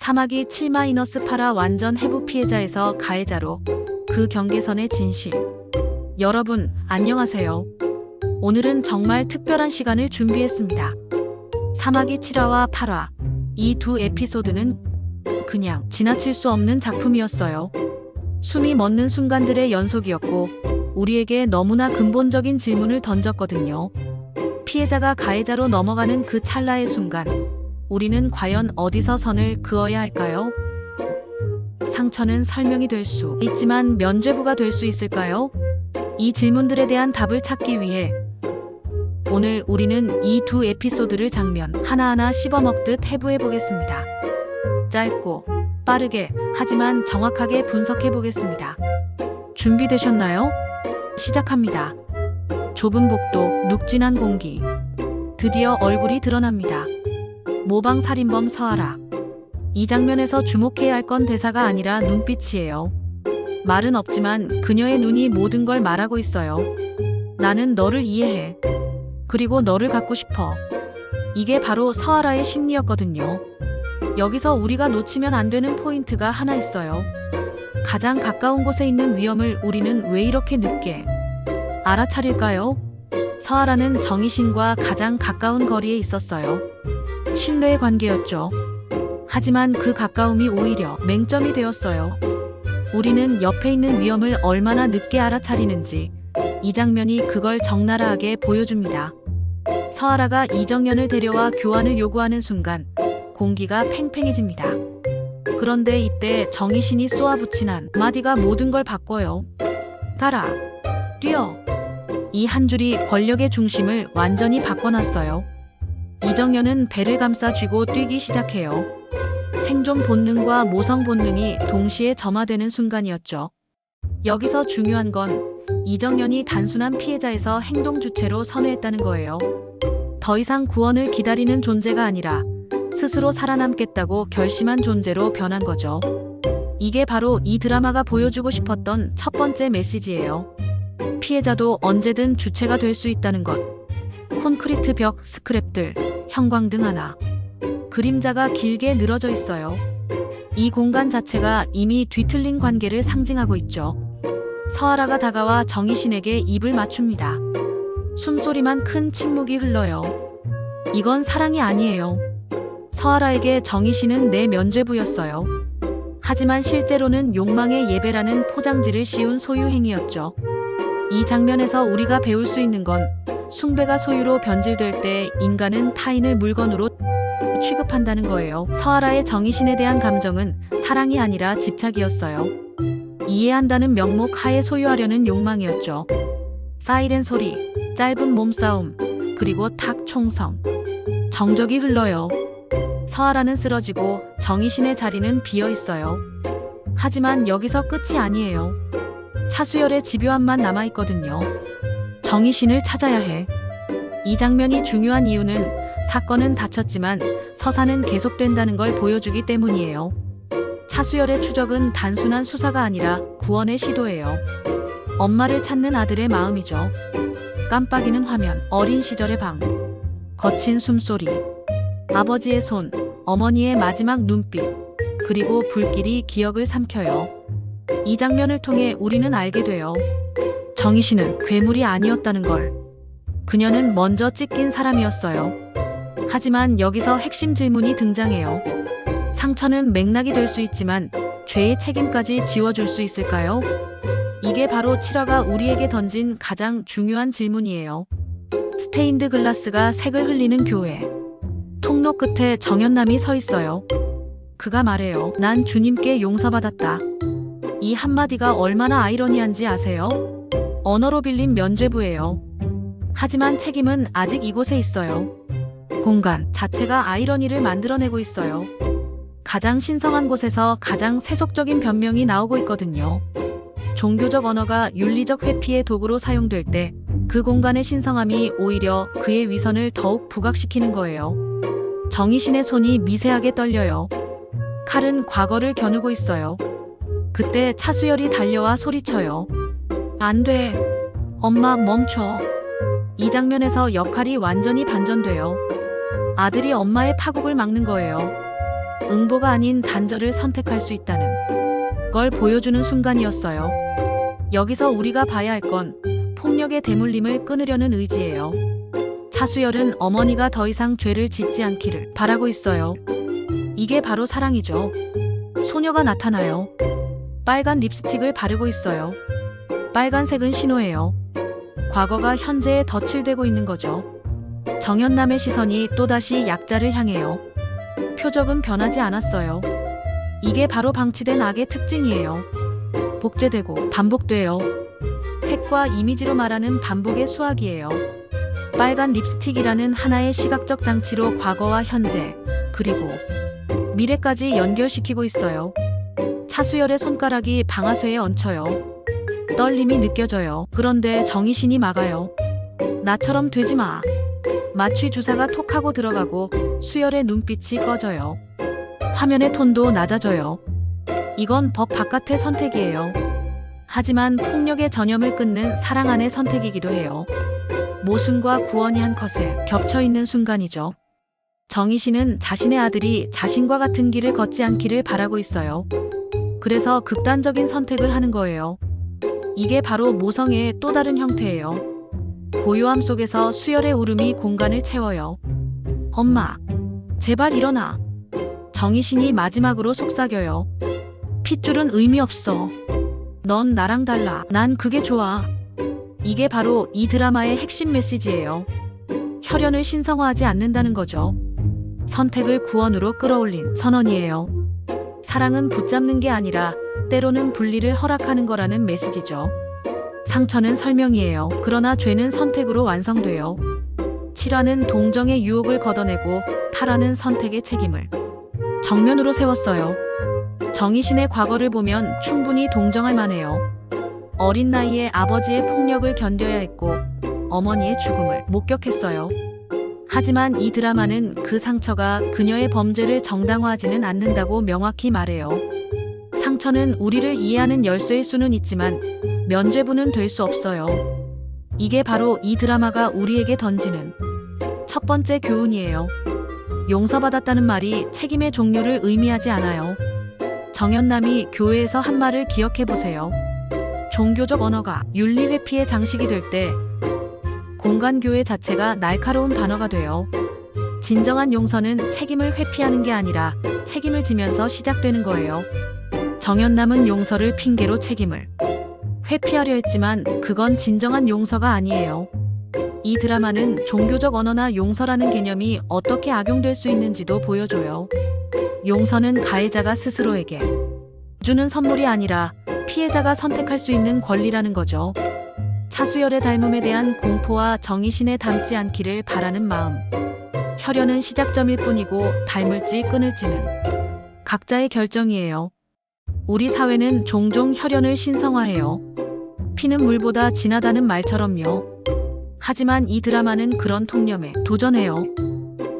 사마귀 7-8라 완전 해부 피해자에서 가해자로 그 경계선의 진실. 여러분, 안녕하세요. 오늘은 정말 특별한 시간을 준비했습니다. 사마귀 7화와 8화. 이 두 에피소드는 그냥 지나칠 수 없는 작품이었어요. 숨이 멎는 순간들의 연속이었고, 우리에게 너무나 근본적인 질문을 던졌거든요. 피해자가 가해자로 넘어가는 그 찰나의 순간, 우리는 과연 어디서 선을 그어야 할까요? 상처는 설명이 될 수 있지만 면죄부가 될 수 있을까요? 이 질문들에 대한 답을 찾기 위해 오늘 우리는 이 두 에피소드를 장면 하나하나 씹어먹듯 해부해 보겠습니다. 짧고 빠르게 하지만 정확하게 분석해 보겠습니다. 준비되셨나요? 시작합니다. 좁은 복도, 눅진한 공기. 드디어 얼굴이 드러납니다. 모방 살인범 서하라. 이 장면에서 주목해야 할 건 대사가 아니라 눈빛이에요. 말은 없지만 그녀의 눈이 모든 걸 말하고 있어요. 나는 너를 이해해. 그리고 너를 갖고 싶어. 이게 바로 서하라의 심리였거든요. 여기서 우리가 놓치면 안 되는 포인트가 하나 있어요. 가장 가까운 곳에 있는 위험을 우리는 왜 이렇게 늦게 알아차릴까요? 서하라는 정희신과 가장 가까운 거리에 있었어요. 신뢰의 관계였죠. 하지만 그 가까움이 오히려 맹점이 되었어요. 우리는 옆에 있는 위험을 얼마나 늦게 알아차리는지 이 장면이 그걸 적나라하게 보여줍니다. 서하라가 이정연을 데려와 교환을 요구하는 순간 공기가 팽팽해집니다. 그런데 이때 정희신이 쏘아붙인 한 마디가 모든 걸 바꿔요. 가라. 뛰어. 이 한 줄이 권력의 중심을 완전히 바꿔놨어요. 이정연은 배를 감싸 쥐고 뛰기 시작해요. 생존 본능과 모성 본능이 동시에 점화되는 순간이었죠. 여기서 중요한 건 이정연이 단순한 피해자에서 행동 주체로 선회했다는 거예요. 더 이상 구원을 기다리는 존재가 아니라 스스로 살아남겠다고 결심한 존재로 변한 거죠. 이게 바로 이 드라마가 보여주고 싶었던 첫 번째 메시지예요. 피해자도 언제든 주체가 될 수 있다는 것. 콘크리트 벽, 스크랩들, 형광등 하나. 그림자가 길게 늘어져 있어요. 이 공간 자체가 이미 뒤틀린 관계를 상징하고 있죠. 서하라가 다가와 정희신에게 입을 맞춥니다. 숨소리만 큰 침묵이 흘러요. 이건 사랑이 아니에요. 서하라에게 정희신은 내 면죄부였어요. 하지만 실제로는 욕망의 예배라는 포장지를 씌운 소유행위였죠. 이 장면에서 우리가 배울 수 있는 건 숭배가 소유로 변질될 때 인간은 타인을 물건으로 취급한다는 거예요. 서하라의 정의신에 대한 감정은 사랑이 아니라 집착이었어요. 이해한다는 명목 하에 소유하려는 욕망이었죠. 사이렌 소리, 짧은 몸싸움, 그리고 탁 총성. 정적이 흘러요. 서하라는 쓰러지고 정의신의 자리는 비어 있어요. 하지만 여기서 끝이 아니에요. 차수열의 집요함만 남아있거든요. 정의신을 찾아야 해. 이 장면이 중요한 이유는 사건은 다쳤지만 서사는 계속된다는 걸 보여주기 때문이에요. 차수열의 추적은 단순한 수사가 아니라 구원의 시도예요. 엄마를 찾는 아들의 마음이죠. 깜빡이는 화면, 어린 시절의 방, 거친 숨소리, 아버지의 손, 어머니의 마지막 눈빛, 그리고 불길이 기억을 삼켜요. 이 장면을 통해 우리는 알게 돼요. 정희 씨는 괴물이 아니었다는 걸. 그녀는 먼저 찢긴 사람이었어요. 하지만 여기서 핵심 질문이 등장해요. 상처는 맥락이 될 수 있지만 죄의 책임까지 지워줄 수 있을까요? 이게 바로 7화가 우리에게 던진 가장 중요한 질문이에요. 스테인드 글라스가 색을 흘리는 교회. 통로 끝에 정연남이 서 있어요. 그가 말해요. 난 주님께 용서받았다. 이 한마디가 얼마나 아이러니한지 아세요? 언어로 빌린 면죄부예요. 하지만 책임은 아직 이곳에 있어요. 공간 자체가 아이러니를 만들어내고 있어요. 가장 신성한 곳에서 가장 세속적인 변명이 나오고 있거든요. 종교적 언어가 윤리적 회피의 도구로 사용될 때 그 공간의 신성함이 오히려 그의 위선을 더욱 부각시키는 거예요. 정의신의 손이 미세하게 떨려요. 칼은 과거를 겨누고 있어요. 그때 차수열이 달려와 소리쳐요. 안 돼. 엄마 멈춰. 이 장면에서 역할이 완전히 반전돼요. 아들이 엄마의 파국을 막는 거예요. 응보가 아닌 단절을 선택할 수 있다는 걸 보여주는 순간이었어요. 여기서 우리가 봐야 할 건 폭력의 대물림을 끊으려는 의지예요. 차수열은 어머니가 더 이상 죄를 짓지 않기를 바라고 있어요. 이게 바로 사랑이죠. 소녀가 나타나요. 빨간 립스틱을 바르고 있어요. 빨간색은 신호예요. 과거가 현재에 덧칠되고 있는 거죠. 정연남의 시선이 또다시 약자를 향해요. 표적은 변하지 않았어요. 이게 바로 방치된 악의 특징이에요. 복제되고 반복돼요. 색과 이미지로 말하는 반복의 수학이에요. 빨간 립스틱이라는 하나의 시각적 장치로 과거와 현재, 그리고 미래까지 연결시키고 있어요. 차수열의 손가락이 방아쇠에 얹혀요. 떨림이 느껴져요. 그런데 정의신이 막아요. 나처럼 되지 마. 마취 주사가 톡 하고 들어가고 수열의 눈빛이 꺼져요. 화면의 톤도 낮아져요. 이건 법 바깥의 선택이에요. 하지만 폭력의 전염을 끊는 사랑 안의 선택이기도 해요. 모순과 구원이 한 컷에 겹쳐 있는 순간이죠. 정희 씨는 자신의 아들이 자신과 같은 길을 걷지 않기를 바라고 있어요. 그래서 극단적인 선택을 하는 거예요. 이게 바로 모성애의 또 다른 형태예요. 고요함 속에서 수열의 울음이 공간을 채워요. 엄마, 제발 일어나. 정희신이 마지막으로 속삭여요. 핏줄은 의미 없어. 넌 나랑 달라. 난 그게 좋아. 이게 바로 이 드라마의 핵심 메시지예요. 혈연을 신성화하지 않는다는 거죠. 선택을 구원으로 끌어올린 선언이에요. 사랑은 붙잡는 게 아니라 때로는 분리를 허락하는 거라는 메시지죠. 상처는 설명이에요. 그러나 죄는 선택으로 완성돼요. 7화는 동정의 유혹을 걷어내고 8화는 선택의 책임을 정면으로 세웠어요. 정희신의 과거를 보면 충분히 동정할 만해요. 어린 나이에 아버지의 폭력을 견뎌야 했고 어머니의 죽음을 목격했어요. 하지만 이 드라마는 그 상처가 그녀의 범죄를 정당화하지는 않는다고 명확히 말해요. 상처는 우리를 이해하는 열쇠일 수는 있지만 면죄부는 될 수 없어요. 이게 바로 이 드라마가 우리에게 던지는 첫 번째 교훈이에요. 용서받았다는 말이 책임의 종료를 의미하지 않아요. 정연남이 교회에서 한 말을 기억해 보세요. 종교적 언어가 윤리 회피의 장식이 될 때 공간 교회 자체가 날카로운 반어가 돼요. 진정한 용서는 책임을 회피하는 게 아니라 책임을 지면서 시작되는 거예요. 정연남은 용서를 핑계로 책임을 회피하려 했지만 그건 진정한 용서가 아니에요. 이 드라마는 종교적 언어나 용서라는 개념이 어떻게 악용될 수 있는지도 보여줘요. 용서는 가해자가 스스로에게 주는 선물이 아니라 피해자가 선택할 수 있는 권리라는 거죠. 차수열의 닮음에 대한 공포와 정의신에 닮지 않기를 바라는 마음. 혈연은 시작점일 뿐이고 닮을지 끊을지는 각자의 결정이에요. 우리 사회는 종종 혈연을 신성화해요. 피는 물보다 진하다는 말처럼요. 하지만 이 드라마는 그런 통념에 도전해요.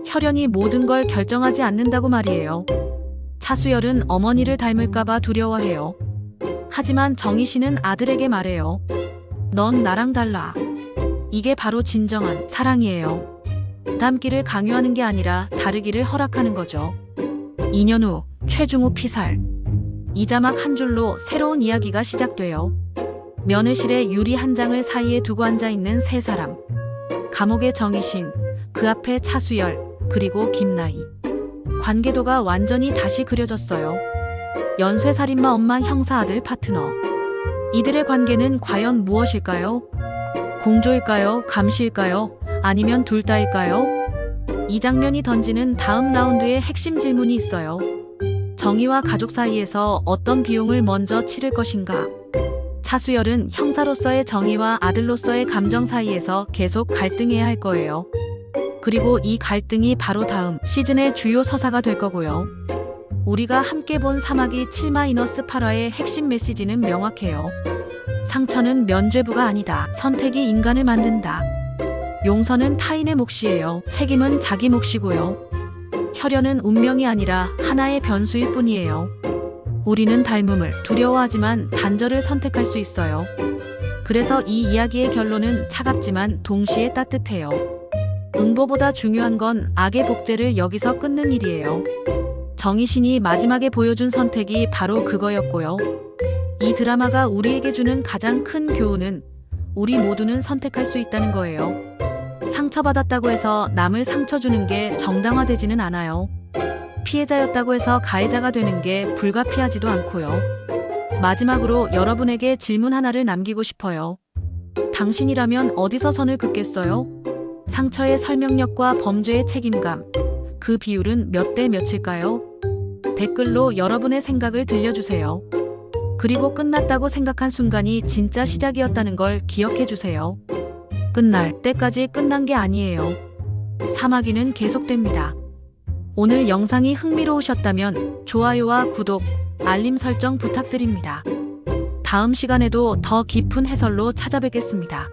혈연이 모든 걸 결정하지 않는다고 말이에요. 차수열은 어머니를 닮을까봐 두려워해요. 하지만 정희 씨는 아들에게 말해요. 넌 나랑 달라. 이게 바로 진정한 사랑이에요. 닮기를 강요하는 게 아니라 다르기를 허락하는 거죠. 2년 후 최중호 피살. 이 자막 한 줄로 새로운 이야기가 시작돼요. 면회실에 유리 한 장을 사이에 두고 앉아 있는 세 사람. 감옥의 정희신, 그 앞에 차수열, 그리고 김나희. 관계도가 완전히 다시 그려졌어요. 연쇄살인마 엄마 형사 아들 파트너. 이들의 관계는 과연 무엇일까요? 공조일까요? 감시일까요? 아니면 둘 다일까요? 이 장면이 던지는 다음 라운드의 핵심 질문이 있어요. 정의와 가족 사이에서 어떤 비용을 먼저 치를 것인가? 차수열은 형사로서의 정의와 아들로서의 감정 사이에서 계속 갈등해야 할 거예요. 그리고 이 갈등이 바로 다음 시즌의 주요 서사가 될 거고요. 우리가 함께 본 사마귀 7마이너스 8화의 핵심 메시지는 명확해요. 상처는 면죄부가 아니다. 선택이 인간을 만든다. 용서는 타인의 몫이에요. 책임은 자기 몫이고요. 혈연은 운명이 아니라 하나의 변수일 뿐이에요. 우리는 닮음을 두려워하지만 단절을 선택할 수 있어요. 그래서 이 이야기의 결론은 차갑지만 동시에 따뜻해요. 응보보다 중요한 건 악의 복제를 여기서 끊는 일이에요. 정희신이 마지막에 보여준 선택이 바로 그거였고요. 이 드라마가 우리에게 주는 가장 큰 교훈은 우리 모두는 선택할 수 있다는 거예요. 상처받았다고 해서 남을 상처 주는 게 정당화되지는 않아요. 피해자였다고 해서 가해자가 되는 게 불가피하지도 않고요. 마지막으로 여러분에게 질문 하나를 남기고 싶어요. 당신이라면 어디서 선을 긋겠어요? 상처의 설명력과 범죄의 책임감. 그 비율은 몇 대 몇일까요? 댓글로 여러분의 생각을 들려주세요. 그리고 끝났다고 생각한 순간이 진짜 시작이었다는 걸 기억해 주세요. 끝날 때까지 끝난 게 아니에요. 사마귀는 계속됩니다. 오늘 영상이 흥미로우셨다면 좋아요와 구독, 알림 설정 부탁드립니다. 다음 시간에도 더 깊은 해설로 찾아뵙겠습니다.